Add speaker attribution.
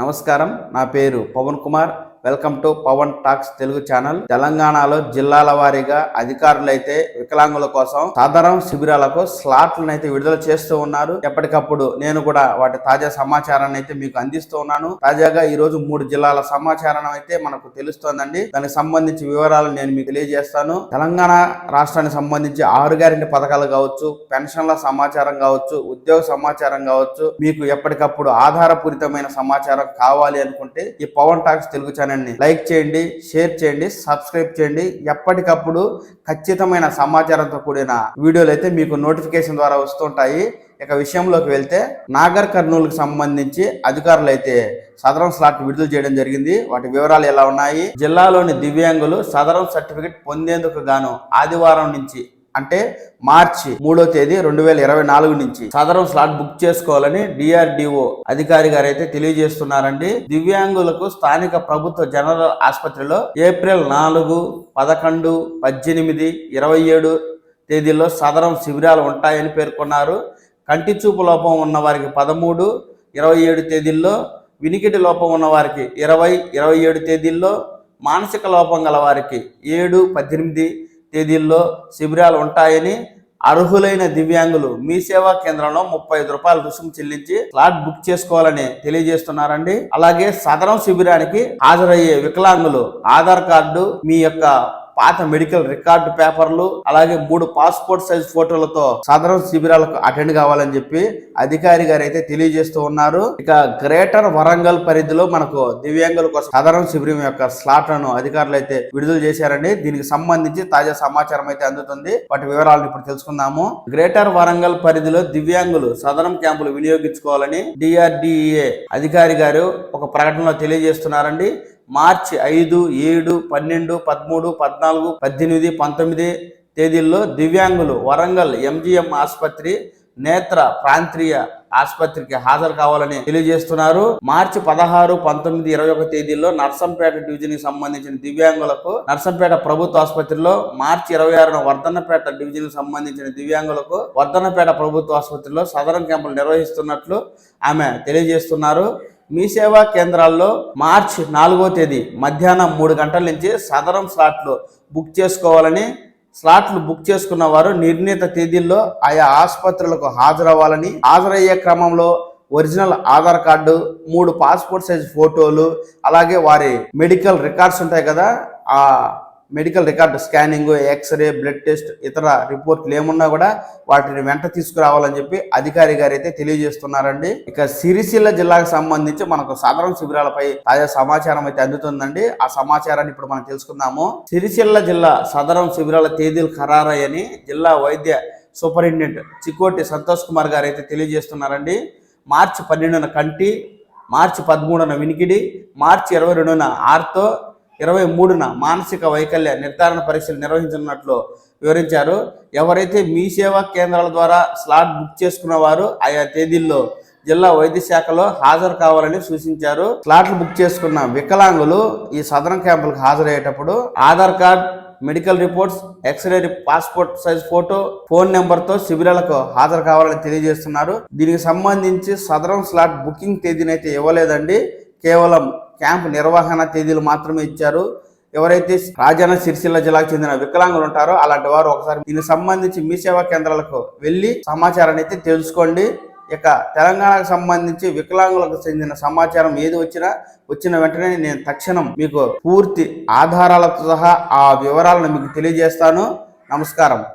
Speaker 1: నమస్కారం. నా పేరు Pavan Kumar. Welcome to Pavan talks Telugu channel. తెలంగాణలో జిల్లాల వారీగా అధికారులైతే వికలాంగుల కోసం సాధారణ శిబిరాలకు స్లాట్లను అయితే విడుదల చేస్తూ ఉన్నారు. ఎప్పటికప్పుడు నేను కూడా వాటి తాజా సమాచారాన్ని అయితే మీకు అందిస్తూ ఉన్నాను. తాజాగా ఈ రోజు మూడు జిల్లాల సమాచారం అయితే మనకు తెలుస్తోందండి. దానికి సంబంధించి వివరాలు నేను మీకు తెలియజేస్తాను. తెలంగాణ రాష్ట్రానికి సంబంధించి ఆరు గ్యారెంటీ పథకాలు కావచ్చు పెన్షన్ల సమాచారం కావచ్చు ఉద్యోగ సమాచారం కావచ్చు మీకు ఎప్పటికప్పుడు ఆధారపూరితమైన సమాచారం కావాలి అనుకుంటే ఈ పవన్ టాక్స్ తెలుగు ఛానల్ ఛానల్ని లైక్ చేయండి షేర్ చేయండి సబ్స్క్రైబ్ చేయండి. ఎప్పటికప్పుడు ఖచ్చితమైన సమాచారంతో కూడిన వీడియోలు అయితే మీకు నోటిఫికేషన్ ద్వారా వస్తుంటాయి. ఇక విషయంలోకి వెళ్తే నాగర్ కర్నూలుకు సంబంధించి అధికారులు అయితే సదరం స్లాట్ విడుదల చేయడం జరిగింది. వాటి వివరాలు ఎలా ఉన్నాయి? జిల్లాలోని దివ్యాంగులు సదరం సర్టిఫికెట్ పొందేందుకు గాను ఆదివారం నుంచి అంటే మార్చి మూడో తేదీ రెండు వేల ఇరవై నాలుగు నుంచి. సదరం స్లాట్ బుక్ చేసుకోవాలని డిఆర్డిఓ అధికారి గారు అయితే తెలియజేస్తున్నారండి. దివ్యాంగులకు స్థానిక ప్రభుత్వ జనరల్ ఆసుపత్రిలో ఏప్రిల్ నాలుగు పదకొండు పద్దెనిమిది ఇరవై ఏడు తేదీల్లో సదరం శిబిరాలు ఉంటాయని పేర్కొన్నారు. కంటి చూపు లోపం ఉన్న వారికి పదమూడు ఇరవై ఏడు తేదీల్లో వినికిటి లోపం ఉన్న వారికి ఇరవై ఇరవై ఏడు తేదీల్లో మానసిక లోపం గల వారికి ఏడు పద్దెనిమిది తేదీల్లో శిబిరాలు ఉంటాయని అర్హులైన దివ్యాంగులు మీ సేవా కేంద్రంలో ముప్పై ఐదు రూపాయలు రుసుము చెల్లించి స్లాట్ బుక్ చేసుకోవాలని తెలియజేస్తున్నారండి. అలాగే సదరం శిబిరానికి హాజరయ్యే వికలాంగులు ఆధార్ కార్డు మీ యొక్క పాత మెడికల్ రికార్డు పేపర్లు అలాగే మూడు పాస్పోర్ట్ సైజ్ ఫోటోలతో సాధారణ శిబిరాలకు అటెండ్ కావాలని చెప్పి అధికారి గారు అయితే తెలియజేస్తూ ఉన్నారు. ఇక గ్రేటర్ వరంగల్ పరిధిలో మనకు దివ్యాంగుల కోసం సాధారణ శిబిరం యొక్క స్లాట్లను అధికారులు అయితే విడుదల చేశారండి. దీనికి సంబంధించి తాజా సమాచారం అయితే అందుతుంది. వాటి వివరాలు ఇప్పుడు తెలుసుకుందాము. గ్రేటర్ వరంగల్ పరిధిలో దివ్యాంగులు సదరం క్యాంపులు వినియోగించుకోవాలని డిఆర్డిఏ అధికారి గారు ఒక ప్రకటనలో తెలియజేస్తున్నారండి. మార్చి ఐదు ఏడు పన్నెండు పదమూడు పద్నాలుగు పద్దెనిమిది పంతొమ్మిది తేదీల్లో దివ్యాంగులు వరంగల్ ఎంజిఎం ఆసుపత్రి నేత్ర ప్రాంతీయ ఆసుపత్రికి హాజరు కావాలని తెలియజేస్తున్నారు. మార్చి పదహారు పంతొమ్మిది ఇరవై ఒక తేదీల్లో నర్సంపేట డివిజన్కి సంబంధించిన దివ్యాంగులకు నర్సంపేట ప్రభుత్వ ఆసుపత్రిలో మార్చి ఇరవై ఆరున వర్ధన్నపేట డివిజన్కి సంబంధించిన దివ్యాంగులకు వర్ధన్నపేట ప్రభుత్వ ఆసుపత్రిలో సదరం క్యాంపులు నిర్వహిస్తున్నట్లు ఆమె తెలియజేస్తున్నారు. మీ సేవా కేంద్రాల్లో మార్చి నాలుగో తేదీ మధ్యాహ్నం మూడు గంటల నుంచి సదరం స్లాట్లు బుక్ చేసుకోవాలని స్లాట్లు బుక్ చేసుకున్న వారు నిర్ణీత తేదీల్లో ఆయా ఆసుపత్రులకు హాజరవ్వాలని హాజరయ్యే క్రమంలో ఒరిజినల్ ఆధార్ కార్డు మూడు పాస్పోర్ట్ సైజ్ ఫోటోలు అలాగే వారి మెడికల్ రికార్డ్స్ ఉంటాయి కదా ఆ medical record scanning x-ray blood test ఇతర రిపోర్ట్లు ఏమున్నా కూడా వాటిని వెంట తీసుకురావాలని చెప్పి అధికారి గారు అయితే తెలియజేస్తున్నారండి. ఇక సిరిసిల్ల జిల్లాకు సంబంధించి మనకు సాధారణ శిబిరాలపై తాజా సమాచారం అయితే అందుతుందండి. ఆ సమాచారాన్ని ఇప్పుడు మనం తెలుసుకుందాము. సిరిసిల్ల జిల్లా సదరం శిబిరాల తేదీలు ఖరారయ్యని జిల్లా వైద్య సూపరింటెండెంట్ చిక్కోటి సంతోష్ కుమార్ గారు అయితే తెలియజేస్తున్నారండి. మార్చి పన్నెండున కంటి మార్చి పదమూడున వినికిడి మార్చి ఇరవై రెండున ఆర్తో ఇరవై మూడున మానసిక వైకల్య నిర్ధారణ పరీక్షలు నిర్వహించనున్నట్లు వివరించారు. ఎవరైతే మీ సేవా కేంద్రాల ద్వారా స్లాట్ బుక్ చేసుకున్న వారు ఆయా తేదీల్లో జిల్లా వైద్య శాఖలో హాజరు కావాలని సూచించారు. స్లాట్లు బుక్ చేసుకున్న వికలాంగులు ఈ సదరం క్యాంపులకు హాజరయ్యేటప్పుడు Aadhaar card medical reports x-ray passport size photo phone నెంబర్తో శిబిరాలకు హాజరు కావాలని తెలియజేస్తున్నారు. దీనికి సంబంధించి సదరం స్లాట్ బుకింగ్ తేదీనైతే ఇవ్వలేదండి. కేవలం క్యాంప్ నిర్వహణ తేదీలు మాత్రమే ఇచ్చారు. ఎవరైతే రాజన్న సిరిసిల్ల జిల్లాకు చెందిన వికలాంగులు ఉంటారో అలాంటి వారు ఒకసారి దీనికి సంబంధించి మీ సేవా కేంద్రాలకు వెళ్ళి సమాచారాన్ని అయితే తెలుసుకోండి. ఇక తెలంగాణకు సంబంధించి వికలాంగులకు చెందిన సమాచారం ఏది వచ్చినా వచ్చిన వెంటనే నేను తక్షణం మీకు పూర్తి ఆధారాలతో సహా ఆ వివరాలను మీకు తెలియజేస్తాను. నమస్కారం.